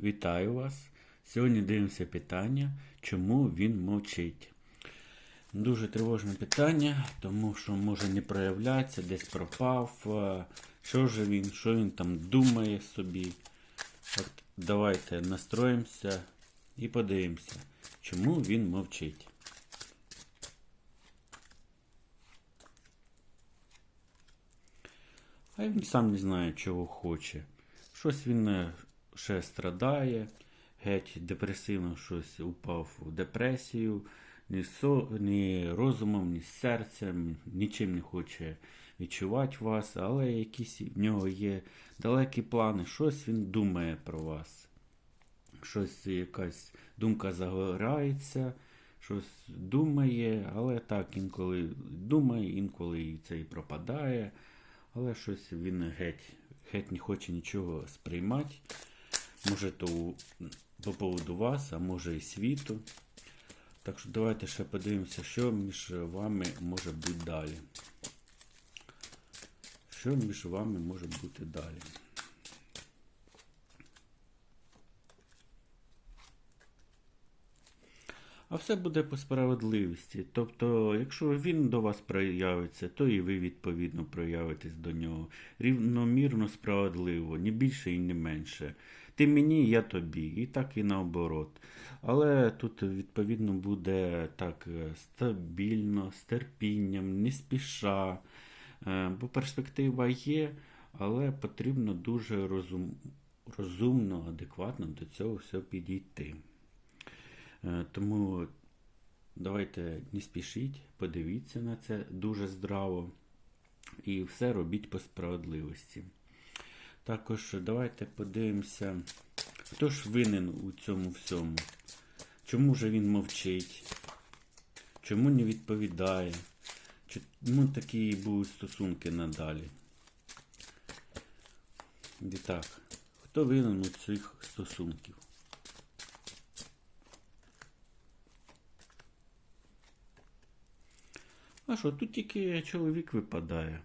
Вітаю вас! Сьогодні дивимося питання, чому він мовчить. Дуже тривожне питання, тому що може не проявляться, десь пропав. Що ж він, що він там думає собі. От давайте настроїмося і подивимося, чому він мовчить. А він сам не знає, чого хоче. Щось він е, ще страдає, геть депресивно щось упав у депресію, ні, со, ні розумом, ні серцем, нічим не хоче відчувати вас, але якісь в нього є далекі плани, щось він думає про вас. Щось якась думка загорається, щось думає, але так інколи думає, інколи це і пропадає. Але щось він геть, геть не хоче нічого сприймати. Може, то по поводу вас, а може і світу. Так що давайте ще подивимося, що між вами може бути далі. Що між вами може бути далі? А все буде по справедливості. Тобто, якщо він до вас проявиться, то і ви відповідно проявитесь до нього. Рівномірно, справедливо, ні більше і не менше. Ти мені, я тобі, і так і наоборот. Але тут відповідно буде так е, стабільно, з терпінням, не спіша. Е, Бо перспектива є, але потрібно дуже розум, розумно, адекватно до цього все підійти. Е, Тому давайте не спішіть, подивіться на це дуже здраво і все робіть по справедливості. Також давайте подивимося, хто ж винен у цьому всьому. Чому же він мовчить? Чому не відповідає? Чому такі будуть стосунки надалі? І так, хто винен у цих стосунків? А що, тут тільки чоловік випадає.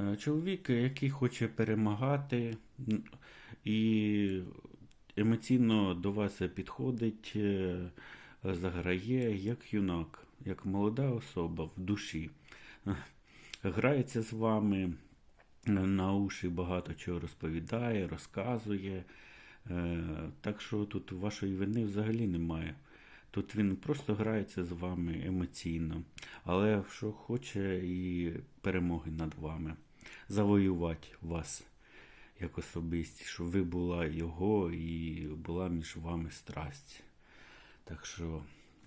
Е, Чоловік, який хоче перемагати і емоційно до вас підходить, е, заграє як юнак, як молода особа в душі. Грається з вами, е, на уші багато чого розповідає, розказує. Так що тут вашої вини взагалі немає. Тут він просто грається з вами емоційно, але що хоче і перемоги над вами, завоювати вас як особистість, щоб ви була його і була між вами страсть. Так що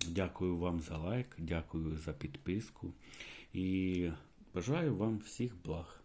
дякую вам за лайк, дякую за підписку і бажаю вам всіх благ.